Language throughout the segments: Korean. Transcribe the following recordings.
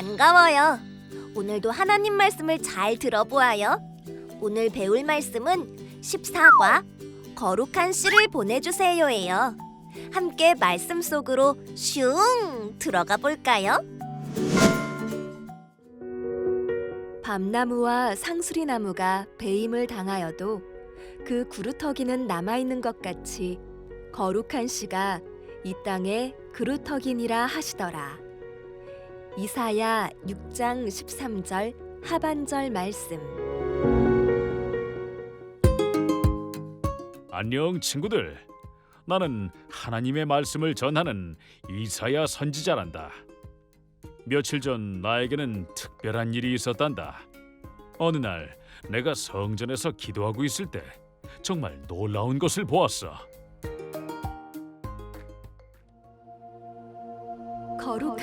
반가워요. 오늘도 하나님 말씀을 잘 들어보아요. 오늘 배울 말씀은 14과 거룩한 씨를 보내주세요예요. 함께 말씀 속으로 슝 들어가 볼까요? 밤나무와 상수리나무가 배임을 당하여도 그 구루터기는 남아있는 것 같이 거룩한 씨가 이 땅에 그루터기니라 하시더라. 이사야 6장 13절 하반절 말씀. 안녕 친구들. 나는 하나님의 말씀을 전하는 이사야 선지자란다. 며칠 전 나에게는 특별한 일이 있었단다. 어느 날 내가 성전에서 기도하고 있을 때 정말 놀라운 것을 보았어.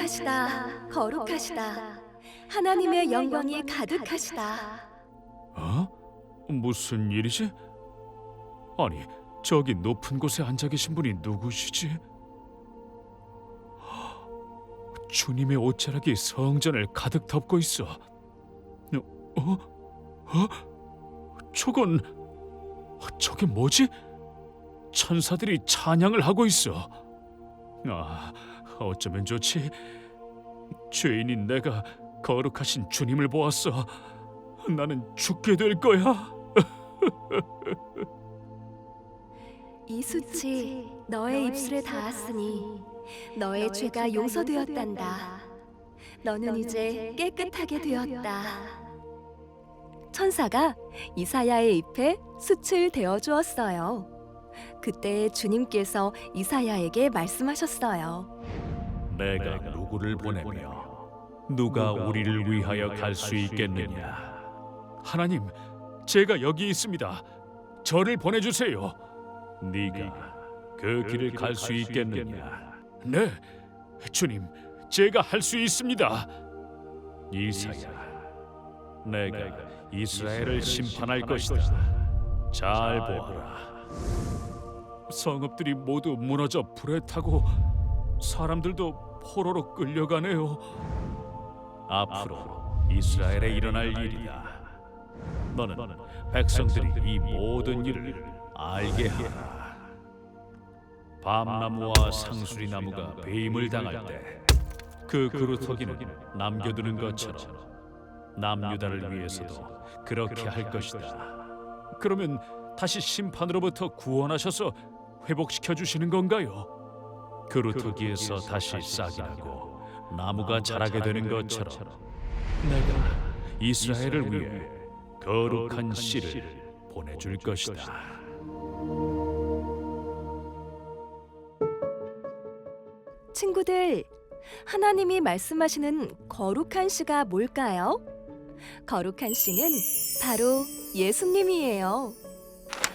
거룩하시다. 거룩하시다. 하나님의 영광이 가득하시다. 어? 무슨 일이지? 아니, 저기 높은 곳에 앉아 계신 분이 누구시지? 주님의 옷자락이 성전을 가득 덮고 있어. 어? 어? 저건 저게 뭐지? 천사들이 찬양을 하고 있어. 아, 어쩌면 좋지? 죄인인 내가 거룩하신 주님을 보았어. 나는 죽게 될 거야. 이 수치 너의 입술에 닿았으니 너의 죄가 용서되었단다. 너는 이제 깨끗하게 되었다. 천사가 이사야의 잎에 숯을 대어 주었어요. 그때 주님께서 이사야에게 말씀하셨어요. 내가 누구를 보내며 누가 우리를 위하여 갈 수 있겠느냐? 하나님, 제가 여기 있습니다. 저를 보내주세요. 네가 그 길을 갈 수 있겠느냐? 네, 주님, 제가 할 수 있습니다. 이사야, 내가 이스라엘을 심판할 것이다. 잘 보아라. 성읍들이 모두 무너져 불에 타고 사람들도 포로로 끌려가네요. 앞으로 이스라엘에 일어날 일이다. 너는 백성들이 이 모든 일을 알게 하라. 밤나무와 상수리 나무가 배임을 당할 때 그 그루터기는 남겨두는 것처럼 남유다를 위해서도 그렇게 할 것이다. 그러면 다시 심판으로부터 구원하셔서 회복시켜 주시는 건가요? 그루터기에서 다시 싹이 나고 나무가 자라게 되는 것처럼 내가 이스라엘을 위해 거룩한 씨를 보내줄 것이다. 친구들, 하나님이 말씀하시는 거룩한 씨가 뭘까요? 거룩한 씨는 바로 예수님이에요.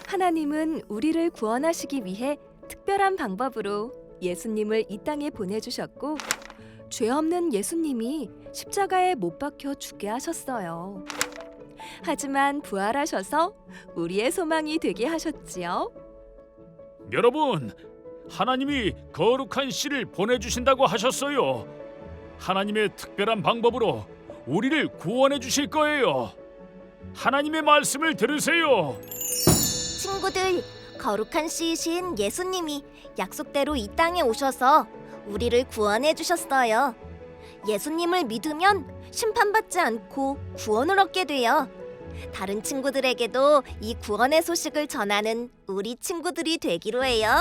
하나님은 우리를 구원하시기 위해 특별한 방법으로 예수님을 이 땅에 보내주셨고, 죄 없는 예수님이 십자가에 못 박혀 죽게 하셨어요. 하지만 부활하셔서 우리의 소망이 되게 하셨지요. 여러분, 하나님이 거룩한 씨를 보내주신다고 하셨어요. 하나님의 특별한 방법으로 우리를 구원해 주실 거예요. 하나님의 말씀을 들으세요. 친구들, 거룩한 씨이신 예수님이 약속대로 이 땅에 오셔서 우리를 구원해 주셨어요. 예수님을 믿으면 심판받지 않고 구원을 얻게 돼요. 다른 친구들에게도 이 구원의 소식을 전하는 우리 친구들이 되기로 해요.